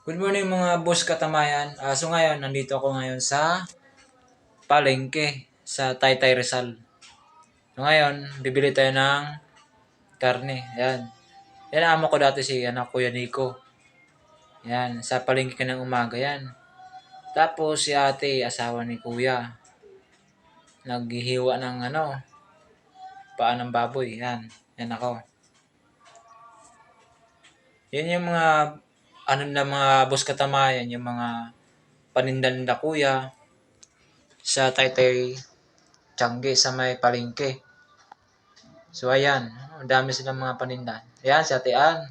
Good morning mga boss katamayan. Ah, so ngayon, nandito ako ngayon sa palengke sa Taytay Rizal. So ngayon, bibili tayo ng karne. Yan. Yan ang amo ko dati si anak Kuya Nico. Yan, sa palengke ka ng umaga yan. Tapos si ate, asawa ni Kuya. Naghihiwa ng ano, paa ng baboy. Yan, yan ako. Yan yung mga ano na mga boss katamayan, yung mga panindan na kuya sa Taytay Changi sa may palengke. So ayan, dami silang mga panindan. Ayan, si Ate Ann.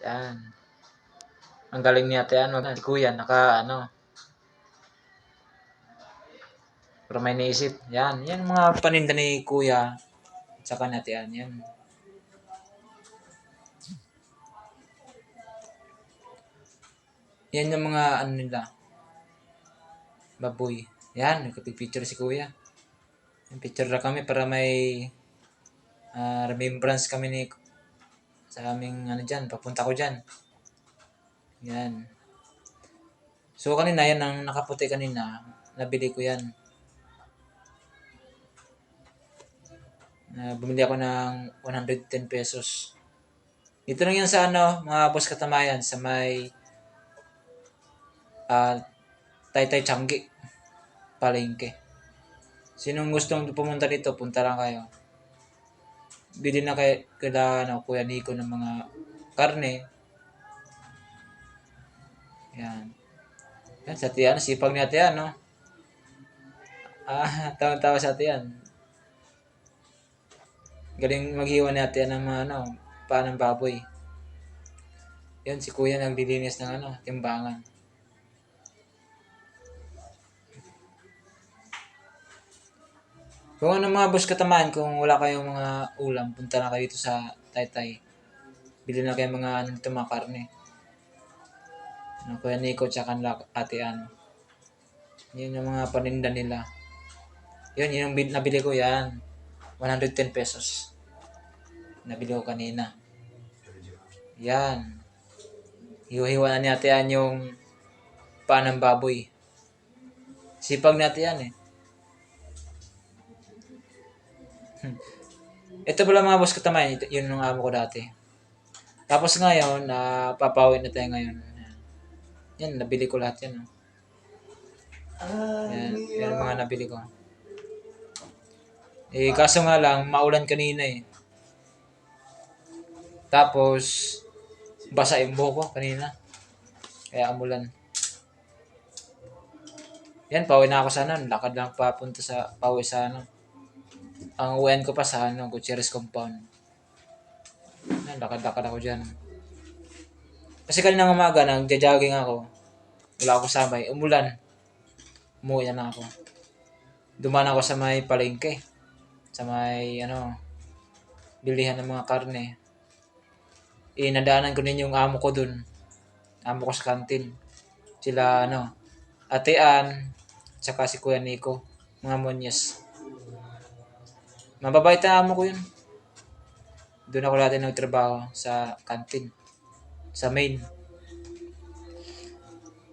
Ayan. Ang galing ni Ate Ann, si kuya, naka ano. Pero may naisip. Yan, yan mga paninda ni kuya. Saka ni Ate Ann, yan. Yan yung mga ano nila. Baboy. Yan, nagpipicture si kuya. Yung picture na kami para may ah, remembrance kami ni sa aming ano dyan, papunta ko dyan. Yan. So kanina yan ang nakaputi kanina, nabili ko yan. Na bumili ako ng 110 pesos. Dito lang yan sa ano, mga boss katamayan, sa may ah Taytay Changi palengke. Sinong gustong pumunta dito, punta lang kayo. Bili na kay kila ano, Kuya Nico ng mga karne. Yan. Yan, sa tiyan, sipag ni ate yan, no? Ah, tawa-tawa sa ate yan. Galing maghiwa ni ate yan ng mga, ano, paa ng baboy. Yan, si kuya naglilinis ng, ano, timbangan. Kung ano mga boss katamaan, kung wala kayong mga ulam, punta na kayo dito sa Taytay. Bili na kayo mga ano dito, mga karne. Ano, Kuya Nico, tsaka Ate Ann. Yun yung mga paninda nila. Yun, yun yung bil- nabili ko yan. 110 pesos. Nabili ko kanina. Yan. Hiwa-hiwa na ni Ate Ann yung paa ng baboy. Sipag ni Ate Ann eh. Ito pala mga boss katamayan, ito, yun yung amo ko dati. Tapos ngayon, na papawin na tayo ngayon. Yan. Nabili ko lahat yan. Oh. Yan, yan mga nabili ko. Eh, kaso nga lang, maulan kanina eh. Tapos, basa yung buhok ko kanina. Kaya amulan. Yan, pauwi na ako sa ano. Lakad lang papunta sa, pauwi sa ano. Ang uwian ko pa sa ano, Gutierrez compound. Yan, lakad-lakad ako dyan. Kasi kanina umaga, nagja-jogging ako. Wala ako sabay. Umulan. Umuwi na ako. Dumaan ako sa may palengke. Sa may, ano, bilihan ng mga karne. Eh, nadaanan ko din yung amo ko dun. Amo ko sa kantin. Sila, ano, Ate Ann, tsaka si Kuya Nico. Mga monyes. Mababait na amo ko yun. Doon ako dati nagtrabaho sa kantin. Sa main.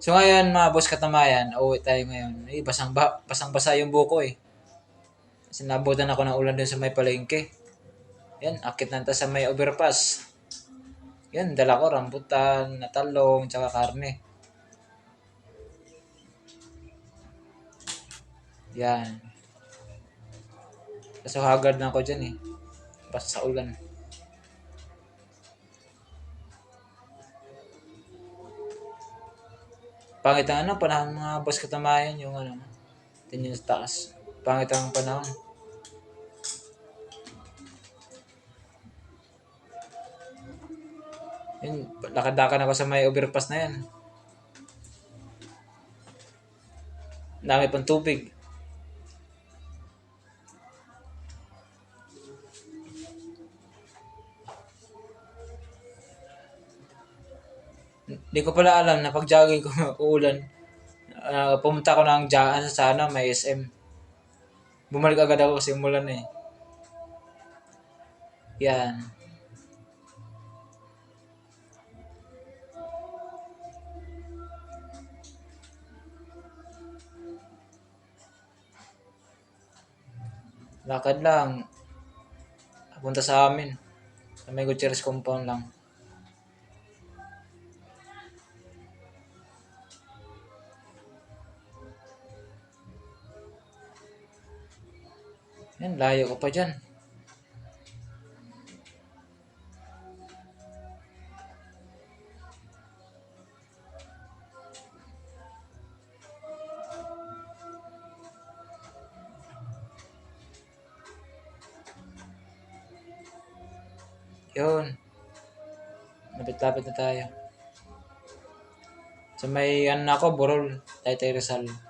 So ngayon mga boss katamayan, uwi tayo ngayon. Eh, basang, ba, basang basa yung buko eh. Kasi ako ng ulan doon sa may palengke. Yan, akit na ta sa may overpass. Yan, dala ko rambutan, natalong, tsaka karne. Yan. Kaso hagard na ako dyan eh. Basta sa ulan. Pangit ang ano, panahon mga boss katamayan, yung ano, tingin sa taas. Pangit ang panahon. Yun, lakad-lakad ako sa may overpass na yan. Dami pang tubig. Hindi ko pala alam na pag jogging ko uulan, uh, pumunta ko ng jaan sa sana, may SM. Bumalik agad ako kasi umulan eh. Yan. Lakad lang. Punta sa amin. Sa may Gutierrez compound lang. Yan, layo ka pa dyan. Yun. Lapit-lapit na tayo. Sa may ano ako, Borol, Taytay Rizal.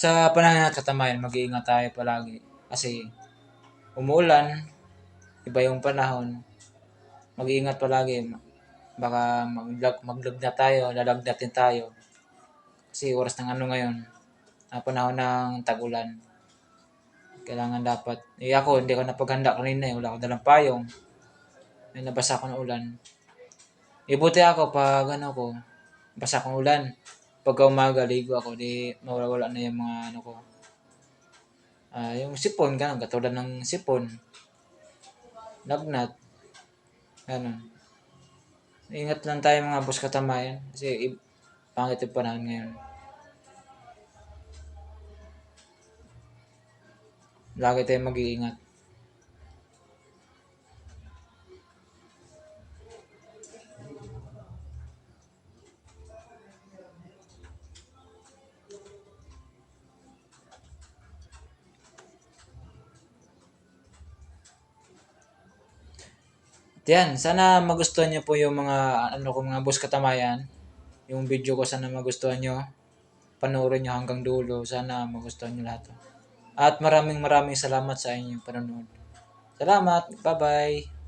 Sa panahon na katamayan, mag-iingat tayo palagi. Kasi umuulan, iba yung panahon. Mag-iingat palagi. Baka maglag, maglagna tayo, lalagnatin tayo. Kasi oras ng ano ngayon, na panahon ng tag-ulan. Kailangan dapat, eh ako, hindi ako napaghanda kanina eh, wala ako dalang payong. May nabasa ako ng ulan. Eh buti ako pag ano ko, basa akong ulan. Pagka umaga, ligo ako, di mawala-wala na yung mga ano ko. Ah, yung sipon, ganun, katulad ng sipon. Lagnat. Ganun. Ingat lang tayo mga boss katamayan. Kasi pangit yung panahon ngayon. Lagi tayo mag-iingat. Yan, sana magustuhan niyo po yung mga ano ko mga boss katamayan. Yung video ko sana magustuhan niyo. Panoorin niyo hanggang dulo. Sana magustuhan niyo lahat. At maraming maraming salamat sa inyong panonood. Salamat. Bye-bye.